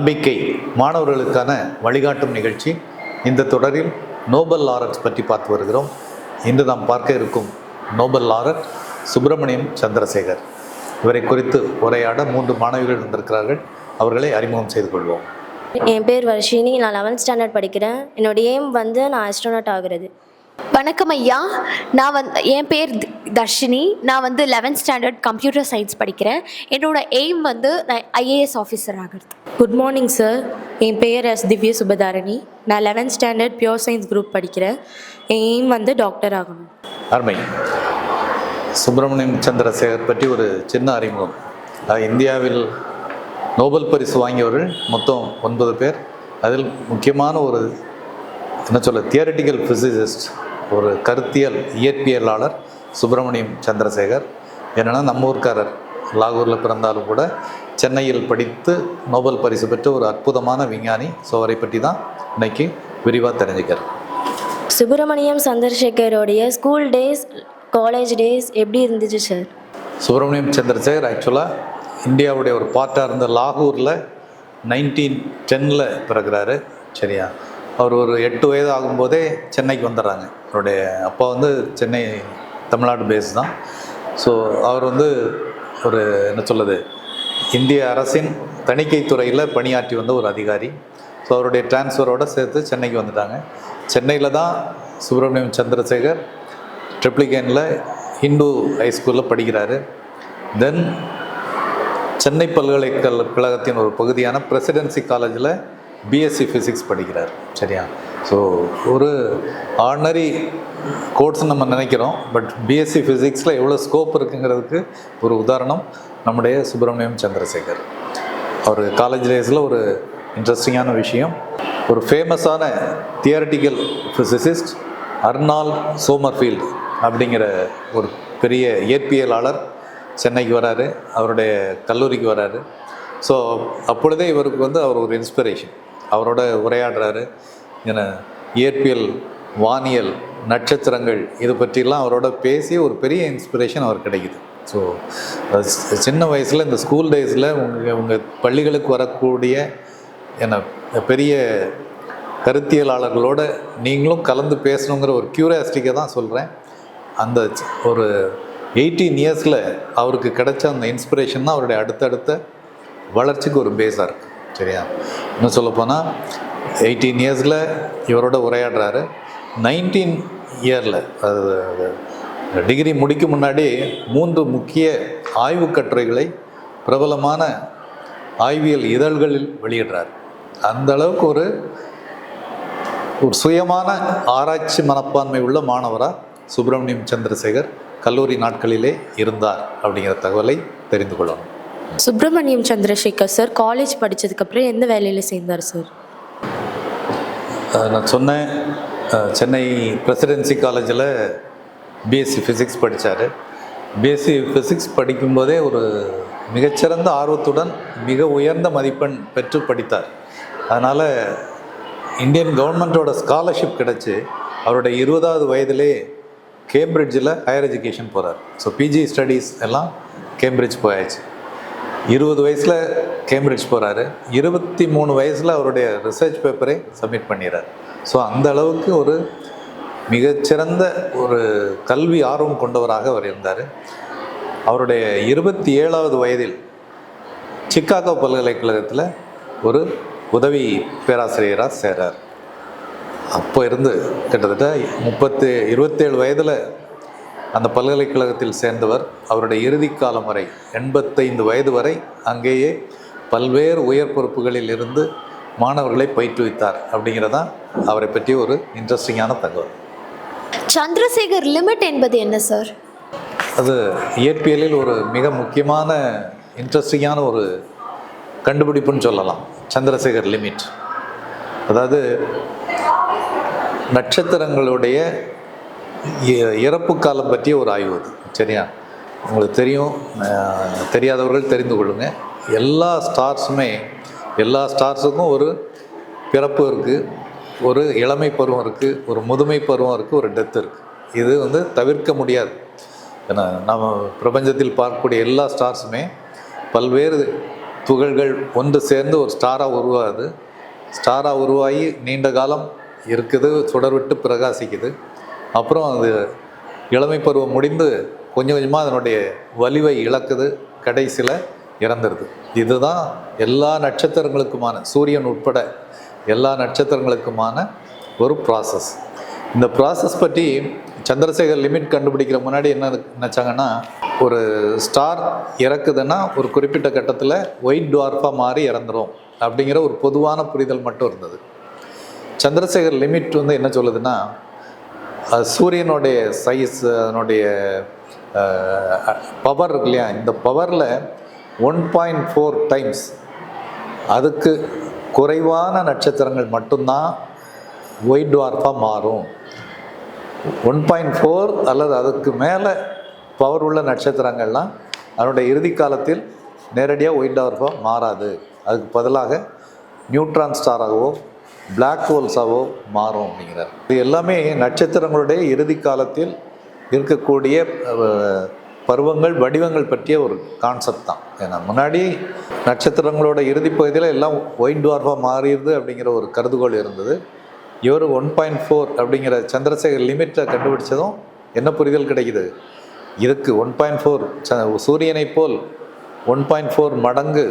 நம்பிக்கை மாணவர்களுக்கான வழிகாட்டும் நிகழ்ச்சி. இந்த தொடரில் நோபல் லாரட்ஸ் பற்றி பார்த்து வருகிறோம். இன்று நாம் பார்க்க இருக்கும் நோபல் லாரட் சுப்பிரமணியம் சந்திரசேகர். இவரை குறித்து உரையாட மூன்று மாணவிகள் வந்திருக்கிறார்கள். அவர்களை அறிமுகம் செய்து கொள்வோம். என் பேர் வர்ஷினி. நான் லெவன்த் ஸ்டாண்டர்ட் படிக்கிறேன். என்னோட எய்ம் வந்து நான் ஆஸ்ட்ரோனட் ஆகிறது. வணக்கம் ஐயா. நான் வந்து என் பேர் தர்ஷினி. நான் வந்து லெவன்த் ஸ்டாண்டர்ட் கம்ப்யூட்டர் சயின்ஸ் படிக்கிறேன். என்னோட எய்ம் வந்து நான் ஐஏஎஸ் ஆஃபீஸர் ஆகிறது. குட் மார்னிங் சார் என் பேர் எஸ் திவ்ய சுபதாரணி. நான் eleventh standard pure science group படிக்கிறேன். என் எய்ம் வந்து டாக்டர் ஆகணும். அருமை. சுப்பிரமணியம் சந்திரசேகர் பற்றி ஒரு சின்ன அறிமுகம். இந்தியாவில் நோபல் பரிசு வாங்கியவர்கள் மொத்தம் ஒன்பது பேர். அதில் முக்கியமான ஒரு என்ன சொல்ல தியரட்டிக்கல் ஃபிசிசிஸ்ட் ஒரு கருத்தியல் இயற்பியலாளர் சுப்பிரமணியம் சந்திரசேகர். என்னென்னா நம்ம ஊர்க்காரர். லாகூரில் பிறந்தாலும் கூட சென்னையில் படித்து நோபல் பரிசு பெற்ற ஒரு அற்புதமான விஞ்ஞானி. ஸோ அவரை பற்றி தான் இன்னைக்கு விரிவாக தெரிஞ்சுக்கிறேன் சுப்பிரமணியம் சந்திரசேகரோடைய ஸ்கூல் டேஸ் காலேஜ் டேஸ் எப்படி இருந்துச்சு சார் சுப்பிரமணியம் சந்திரசேகர் ஆக்சுவலாக இந்தியாவுடைய ஒரு பார்ட்டாக இருந்த லாகூரில் நைன்டீன் டென்னில் பிறகுறாரு சரியா? அவர் ஒரு எட்டு வயது ஆகும்போதே சென்னைக்கு வந்துடுறாங்க. அவருடைய அப்பா வந்து சென்னை தமிழ்நாடு பேஸ் தான். ஸோ அவர் வந்து ஒரு என்ன சொல்லுது இந்திய அரசின் தணிக்கை துறையில் பணியாற்றி வந்த ஒரு அதிகாரி. ஸோ அவருடைய டிரான்ஸ்ஃபரோடு சேர்த்து சென்னைக்கு வந்துட்டாங்க. சென்னையில் தான் சுப்பிரமணியம் சந்திரசேகர் ட்ரிப்ளிகேனில் ஹிந்து ஹைஸ்கூலில் படிக்கிறாரு. தென் சென்னை பல்கலைக்கழகத்தின் ஒரு பகுதியான பிரசிடென்சி காலேஜில் பிஎஸ்சி ஃபிசிக்ஸ் படிக்கிறார். சரியா? ஸோ ஒரு ஆர்டினரி கோர்ஸ் நம்ம நினைக்கிறோம். பட் பிஎஸ்சி ஃபிசிக்ஸில் எவ்வளோ ஸ்கோப் இருக்குங்கிறதுக்கு ஒரு உதாரணம் நம்முடைய சுப்பிரமணியம் சந்திரசேகர். அவர் காலேஜ் டேஸில் ஒரு இன்ட்ரெஸ்டிங்கான விஷயம். ஒரு ஃபேமஸான தியரட்டிக்கல் ஃபிசிசிஸ்ட் அர்னால் சோமர்ஃபீல்டு அப்படிங்கிற ஒரு பெரிய இயற்பியலாளர் சென்னைக்கு வராரு. அவருடைய கல்லூரிக்கு வராரு. ஸோ அப்பொழுதே இவருக்கு வந்து அவர் ஒரு இன்ஸ்பிரேஷன் அவரோட உரையாடுறாரு. என இயற்பியல் வானியல் நட்சத்திரங்கள் இது பற்றிலாம் அவரோட பேசி ஒரு பெரிய இன்ஸ்பிரேஷன் அவர் கிடைக்குது. ஸோ சின்ன வயசில் இந்த ஸ்கூல் டேஸில் உங்கள் உங்கள் பள்ளிகளுக்கு வரக்கூடிய என்ன பெரிய கருத்தியலாளர்களோட நீங்களும் கலந்து பேசணுங்கிற ஒரு க்யூரியாசிட்டிக்கை தான் சொல்கிறேன் அந்த ஒரு எயிட்டீன் இயர்ஸில் அவருக்கு கிடைச்ச அந்த இன்ஸ்பிரேஷன் தான் அவருடைய அடுத்தடுத்த வளர்ச்சிக்கு ஒரு பேஸாக இருக்குது சரியா? இன்னும் சொல்லப்போனால் எயிட்டீன் இயர்ஸில் இவரோட உரையாடுறாரு. நைன்டீன் இயரில் அது டிகிரி முடிக்கும் முன்னாடி மூன்று முக்கிய ஆய்வுக் கட்டுரைகளை பிரபலமான ஆய்வியல் இதழ்களில் வெளியிடுறார். அந்த அளவுக்கு ஒரு ஒரு சுயமான ஆராய்ச்சி மனப்பான்மை உள்ள மாணவராக சுப்பிரமணியம் சந்திரசேகர் கல்லூரி நாட்களிலே இருந்தார் அப்படிங்கிற தகவலை தெரிந்து கொள்ளணும். சுப்பிரமணியம் சந்திரசேகர் சார் காலேஜ் படித்ததுக்கப்புறம் எந்த வேலையில் சேர்ந்தார் சார்? நான் சொன்னேன். சென்னை பிரசிடென்சி காலேஜில் பிஎஸ்சி ஃபிசிக்ஸ் படித்தார் பிஎஸ்சி ஃபிசிக்ஸ் படிக்கும்போதே ஒரு மிகச்சிறந்த ஆர்வத்துடன் மிக உயர்ந்த மதிப்பெண் பெற்று படித்தார். அதனால் இந்தியன் கவர்மெண்ட்டோட ஸ்காலர்ஷிப் கிடச்சி அவருடைய இருபதாவது வயதிலே கேம்பிரிட்ஜில் ஹையர் எஜுகேஷன் போகிறார் ஸோ பிஜி ஸ்டடீஸ் எல்லாம் கேம்பிரிட்ஜ் போயாச்சு. இருபது வயசில் கேம்பிரிட்ஜ் போகிறாரு இருபத்தி மூணு வயசில் அவருடைய ரிசர்ச் பேப்பரை சப்மிட் பண்ணிடுறார் ஸோ அந்த அளவுக்கு ஒரு மிகச்சிறந்த ஒரு கல்வி ஆர்வம் கொண்டவராக அவர் இருந்தார். அவருடைய இருபத்தி ஏழாவது வயதில் சிக்காகோ பல்கலைக்கழகத்தில் ஒரு உதவி பேராசிரியராக சேர்றார். அப்போ இருந்து கிட்டத்தட்ட முப்பத்து இருபத்தேழு வயதில் அந்த பல்கலைக்கழகத்தில் சேர்ந்தவர் அவருடைய இறுதி காலம் வரை எண்பத்தைந்து வயது வரை அங்கேயே பல்வேறு உயர் பொறுப்புகளில் இருந்து மாணவர்களை பயிற்றுவித்தார் அப்படிங்கிறதான் அவரை பற்றி ஒரு இன்ட்ரெஸ்டிங்கான தகவல். சந்திரசேகர் லிமிட் என்பது என்ன சார்? அது இயற்பியலில் ஒரு மிக முக்கியமான இன்ட்ரெஸ்டிங்கான ஒரு கண்டுபிடிப்புன்னு சொல்லலாம். சந்திரசேகர் லிமிட். அதாவது நட்சத்திரங்களுடைய இறப்பு காலம் பற்றிய ஒரு ஆய்வு அது சரியா? உங்களுக்கு தெரியும் தெரியாதவர்கள் தெரிந்து கொள்ளுங்க. எல்லா ஸ்டார்ஸுமே எல்லா ஸ்டார்ஸுக்கும் ஒரு பிறப்பு இருக்குது ஒரு இளமை பருவம் இருக்குது ஒரு முதுமை பருவம் இருக்குது ஒரு டெத் இருக்குது இது வந்து தவிர்க்க முடியாது. ஏன்னா நம்ம பிரபஞ்சத்தில் பார்க்கக்கூடிய எல்லா ஸ்டார்ஸுமே பல்வேறு துகள்கள் ஒன்று சேர்ந்து ஒரு ஸ்டாராக உருவாகுது. ஸ்டாராக உருவாகி நீண்ட காலம் இருக்குது சுடர்விட்டு பிரகாசிக்குது. அப்புறம் அது இளமை பருவம் முடிந்து கொஞ்சம் கொஞ்சமாக அதனுடைய வலிவை இழக்குது கடைசியில் இறந்துடுது இதுதான் எல்லா நட்சத்திரங்களுக்குமான சூரியன் உட்பட எல்லா நட்சத்திரங்களுக்குமான ஒரு ப்ராசஸ் இந்த ப்ராசஸ் பற்றி சந்திரசேகர் லிமிட் கண்டுபிடிக்கிற முன்னாடி என்ன நினச்சாங்கன்னா ஒரு ஸ்டார் இறக்குதுன்னா ஒரு குறிப்பிட்ட கட்டத்தில் ஒயிட் டுவார்ஃபாக மாறி இறந்துரும் அப்படிங்கிற ஒரு பொதுவான புரிதல் மட்டும் இருந்தது. சந்திரசேகர் லிமிட் வந்து என்ன சொல்லுதுன்னா சூரியனுடைய சைஸ் அதனுடைய பவர் இருக்கு இல்லையா? இந்த பவரில் ஒன் பாயிண்ட் ஃபோர் டைம்ஸ் அதுக்கு குறைவான நட்சத்திரங்கள் மட்டும்தான் ஒயிட் டுவார்ஃபாக மாறும். ஒன் பாயிண்ட் ஃபோர் அல்லது அதுக்கு மேலே பவர் உள்ள நட்சத்திரங்கள்லாம் அதனுடைய இறுதி காலத்தில் நேரடியாக ஒயிட் டார்ஃபாக மாறாது. அதுக்கு பதிலாக நியூட்ரான் ஸ்டாராகவோ பிளாக் ஹோல்ஸாவோ மாறும் அப்படிங்கிறார். இது எல்லாமே நட்சத்திரங்களுடைய இறுதி காலத்தில் இருக்கக்கூடிய பருவங்கள் வடிவங்கள் பற்றிய ஒரு கான்செப்ட் தான். ஏன்னா முன்னாடி நட்சத்திரங்களோட இறுதி பகுதியில் எல்லாம் ஒயின் டுவார்ஃபாக மாறிடுது அப்படிங்கிற ஒரு கருதுகோள் இருந்தது. இவர் ஒன் பாயிண்ட் ஃபோர் அப்படிங்கிற சந்திரசேகர் லிமிட்டை கண்டுபிடிச்சதும் என்ன புரிதல் கிடைக்குது? இதுக்கு ஒன் பாயிண்ட் ஃபோர் சூரியனை போல் ஒன் பாயிண்ட் ஃபோர் மடங்கு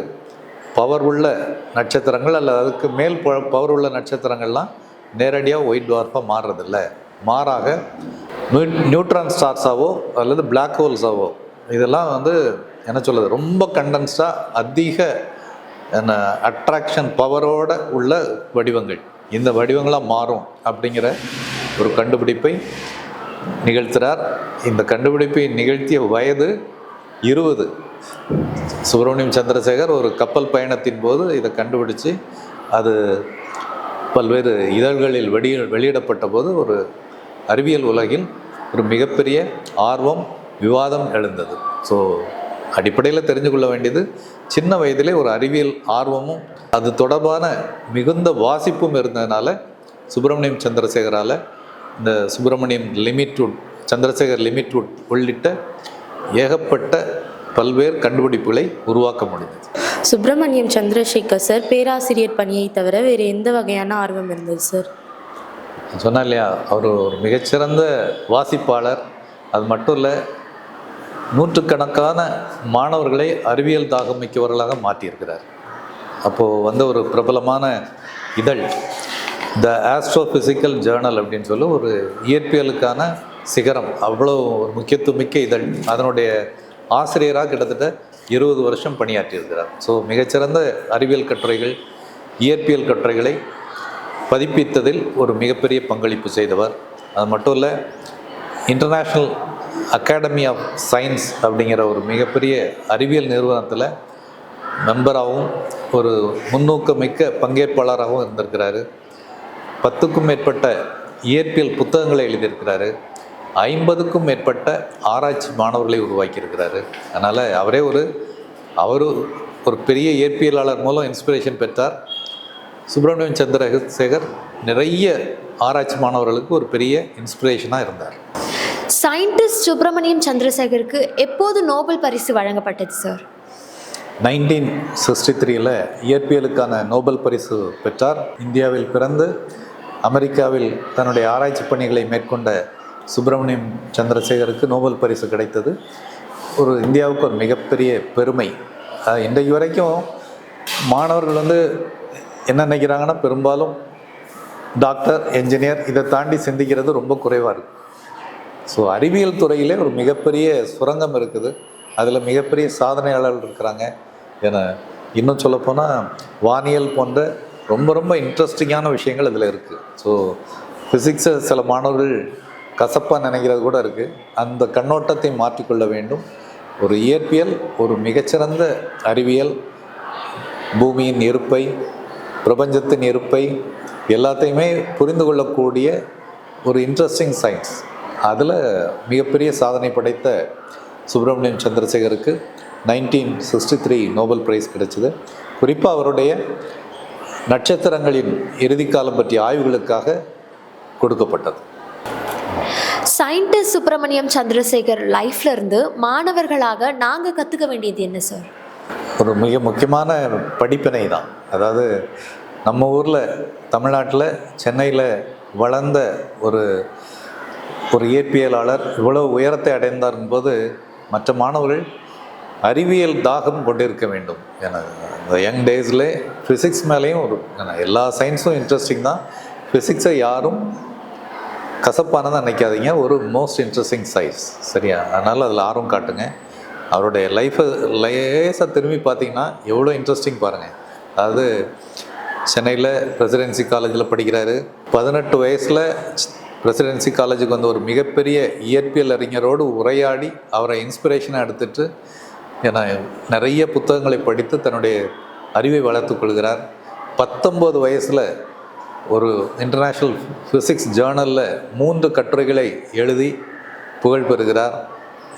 பவர் உள்ள நட்சத்திரங்கள் அல்லது அதுக்கு மேல் பவர் உள்ள நட்சத்திரங்கள்லாம் நேரடியாக ஒயிட் டுவார்ஃபாக மாறுறதில்ல. மாறாக நியூ- நியூட்ரான் ஸ்டார்ஸாவோ அல்லது பிளாக் ஹோல்ஸாவோ இதெல்லாம் வந்து என்ன சொல்லுது ரொம்ப கண்டென்ஸ்டாக அதிக என்ன அட்ராக்ஷன் பவரோட உள்ள வடிவங்கள். இந்த வடிவங்களாக மாறும் அப்படிங்கிற ஒரு கண்டுபிடிப்பை நிகழ்த்துகிறார் இந்த கண்டுபிடிப்பை நிகழ்த்திய வயது இருபது. சுப்பிரமணியம் சந்திரசேகர் ஒரு கப்பல் பயணத்தின் போது இதை கண்டுபிடிச்சு அது பல்வேறு இதழ்களில் வெளி வெளியிடப்பட்ட போது ஒரு அறிவியல் உலகில் ஒரு மிகப்பெரிய ஆர்வம் விவாதம் எழுந்தது. ஸோ அடிப்படையில் தெரிஞ்சு கொள்ள வேண்டியது சின்ன வயதிலே ஒரு அறிவியல் ஆர்வமும் அது தொடர்பான மிகுந்த வாசிப்பும் இருந்ததுனால சுப்பிரமணியம் சந்திரசேகரால் இந்த சுப்பிரமணியம் லிமிட்வுட் சந்திரசேகர் லிமிட்வுட் உள்ளிட்ட ஏகப்பட்ட பல்வேறு கண்டுபிடிப்புகளை உருவாக்க முடிந்தது. சுப்பிரமணியம் சந்திரசேகர் சார் பேராசிரியர் பணியை தவிர வேறு எந்த வகையான ஆர்வம் இருந்தது சார்? சொன்னா இல்லையா அவர் ஒரு மிகச்சிறந்த வாசிப்பாளர். அது மட்டும் இல்லை நூற்றுக்கணக்கான மாணவர்களை அறிவியல் தாகம் மிக்கவர்களாக மாற்றியிருக்கிறார். அப்போது வந்து ஒரு பிரபலமான இதழ் த ஆஸ்ட்ரோஃபிசிக்கல் ஜேர்னல் அப்படின்னு சொல்லி ஒரு இயற்பியலுக்கான சிகரம். அவ்வளோ ஒரு முக்கியத்துவமிக்க இதழ். அதனுடைய ஆசிரியராக கிட்டத்தட்ட இருபது வருஷம் பணியாற்றியிருக்கிறார். ஸோ மிகச்சிறந்த அறிவியல் கட்டுரைகள் இயற்பியல் கட்டுரைகளை பதிப்பித்ததில் ஒரு மிகப்பெரிய பங்களிப்பு செய்தவர். அது மட்டும் இல்லை இன்டர்நேஷ்னல் அகாடமி ஆஃப் சயின்ஸ் அப்படிங்கிற ஒரு மிகப்பெரிய அறிவியல் நிறுவனத்தில் மெம்பராகவும் ஒரு முன்னூக்கமிக்க பங்கேற்பாளராகவும் இருந்திருக்கிறாரு. பத்துக்கும் மேற்பட்ட இயற்பியல் புத்தகங்களை எழுதியிருக்கிறாரு. ஐம்பதுக்கும் மேற்பட்ட ஆராய்ச்சி மாணவர்களை உருவாக்கியிருக்கிறாரு. அதனால் அவரே ஒரு அவர் ஒரு பெரிய இயற்பியலாளர் மூலம் இன்ஸ்பிரேஷன் பெற்றார். சுப்பிரமணியம் சந்திரசேகர் நிறைய ஆராய்ச்சி மாணவர்களுக்கு ஒரு பெரிய இன்ஸ்பிரேஷனாக இருந்தார். சயின்டிஸ்ட் சுப்பிரமணியம் சந்திரசேகருக்கு எப்போது நோபல் பரிசு வழங்கப்பட்டது சார் நைன்டீன் சிக்ஸ்டி த்ரீயில் இயற்பியலுக்கான நோபல் பரிசு பெற்றார். இந்தியாவில் பிறந்து அமெரிக்காவில் தன்னுடைய ஆராய்ச்சி பணிகளை மேற்கொண்ட சுப்பிரமணியம் சந்திரசேகருக்கு நோபல் பரிசு கிடைத்தது. ஒரு இந்தியாவுக்கு ஒரு மிகப்பெரிய பெருமை. இன்றைக்கு வரைக்கும் மாணவர்கள் வந்து என்ன நினைக்கிறாங்கன்னா பெரும்பாலும் டாக்டர் என்ஜினியர் இதை தாண்டி சிந்திக்கிறது ரொம்ப குறைவாக இருக்குது ஸோ அறிவியல் துறையிலே ஒரு மிகப்பெரிய சுரங்கம் இருக்குது. அதில் மிகப்பெரிய சாதனையாளர்கள் இருக்கிறாங்க என இன்னும் சொல்லப்போனால் வானியல் போன்ற ரொம்ப ரொம்ப இன்ட்ரெஸ்டிங்கான விஷயங்கள் இதில் இருக்குது ஸோ ஃபிசிக்ஸை சில மாணவர்கள் கசப்பாக நினைக்கிறது கூட இருக்குது அந்த கண்ணோட்டத்தை மாற்றிக்கொள்ள வேண்டும். ஒரு இயற்பியல் ஒரு மிகச்சிறந்த அறிவியல் பூமியின் இருப்பை பிரபஞ்சத்தின் இருப்பை எல்லாத்தையுமே புரிந்து கொள்ளக்கூடிய ஒரு இன்ட்ரெஸ்டிங் சயின்ஸ் அதில் மிகப்பெரிய சாதனை படைத்த Subramaniam சந்திரசேகருக்கு nineteen sixty three Nobel prize கிடைச்சது. குறிப்பாக அவருடைய நட்சத்திரங்களின் இறுதிக்காலம் பற்றிய ஆய்வுகளுக்காக கொடுக்கப்பட்டது. சயின்டிஸ்ட் சுப்பிரமணியம் சந்திரசேகர் லைஃப்ல இருந்து மாணவர்களாக நாங்கள் கற்றுக்க வேண்டியது என்ன சார் ஒரு மிக முக்கியமான படிப்பினை தான். அதாவது நம்ம ஊரில் தமிழ்நாட்டில் சென்னையில் வளர்ந்த ஒரு ஒரு இயற்பியலாளர் இவ்வளோ உயரத்தை அடைந்தார் போது மற்ற மாணவர்கள் அறிவியல் தாகம் கொண்டிருக்க வேண்டும். என இந்த யங் டேஸில் ஃபிசிக்ஸ் மேலேயும் ஒரு எல்லா சயின்ஸும் இன்ட்ரெஸ்டிங் தான். ஃபிசிக்ஸை யாரும் கசப்பானதாக நினைக்காதீங்க. ஒரு மோஸ்ட் இன்ட்ரெஸ்டிங் சைஸ் சரியா? அதனால் அதில் ஆர்வம் காட்டுங்க. அவருடைய லைஃப்பை லேசாக திரும்பி பார்த்தீங்கன்னா எவ்வளோ இன்ட்ரெஸ்டிங் பாருங்கள் அதாவது சென்னையில் பிரசிடென்சி காலேஜில் படிக்கிறாரு. பதினெட்டு வயசில் பிரசிடென்சி காலேஜுக்கு வந்து ஒரு மிகப்பெரிய இயற்பியல் அறிஞரோடு உரையாடி அவரை இன்ஸ்பிரேஷனாக எடுத்துட்டு ஏன்னா நிறைய புத்தகங்களை படித்து தன்னுடைய அறிவை வளர்த்துக் கொள்கிறார். பத்தொம்போது வயசில் ஒரு இன்டர்நேஷ்னல் ஃபிசிக்ஸ் ஜேர்னலில் மூன்று கட்டுரைகளை எழுதி புகழ் பெறுகிறார்.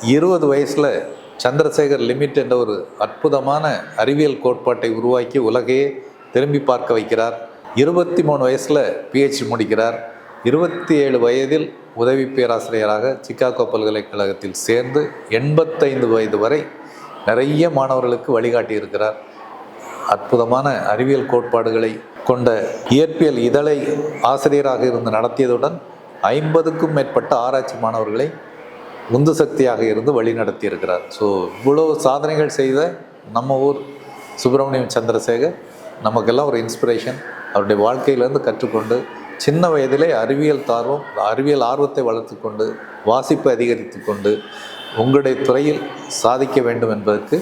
இருபது வயசில் சந்திரசேகர் லிமிட் என்ற ஒரு அற்புதமான அறிவியல் கோட்பாட்டை உருவாக்கி உலகையே திரும்பி பார்க்க வைக்கிறார். இருபத்தி மூணு வயசில் பிஹெச்டி முடிக்கிறார். இருபத்தி ஏழு வயதில் உதவி பேராசிரியராக சிக்காகோ பல்கலைக்கழகத்தில் சேர்ந்து எண்பத்தைந்து வயது வரை நிறைய மாணவர்களுக்கு வழிகாட்டி இருக்கிறார் அற்புதமான அறிவியல் கோட்பாடுகளை கொண்ட இயற்பியல் இதழை ஆசிரியராக இருந்து நடத்தியதுடன் ஐம்பதுக்கும் மேற்பட்ட ஆராய்ச்சி மாணவர்களை உந்து சக்தியாக இருந்து வழி நடத்தியிருக்கிறார் ஸோ இவ்வளோ சாதனைகள் செய்த நம்ம ஊர் சுப்பிரமணியம் சந்திரசேகர் நமக்கெல்லாம் ஒரு இன்ஸ்பிரேஷன் அவருடைய வாழ்க்கையிலேருந்து கற்றுக்கொண்டு சின்ன வயதிலே அறிவியல் தார்வம் அறிவியல் ஆர்வத்தை வளர்த்து கொண்டு வாசிப்பு அதிகரித்து கொண்டு உங்களுடைய துறையில் சாதிக்க வேண்டும் என்பதற்கு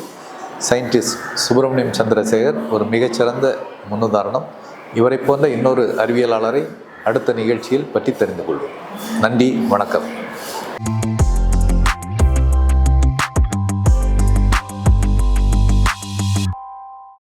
சயின்டிஸ்ட் சுப்பிரமணியம் சந்திரசேகர் ஒரு மிகச்சிறந்த முன்னுதாரணம். இவரை போன்ற இன்னொரு அறிவியலாளரை அடுத்த நிகழ்ச்சியில் பற்றி தெரிந்து கொள்வோம். நன்றி வணக்கம்.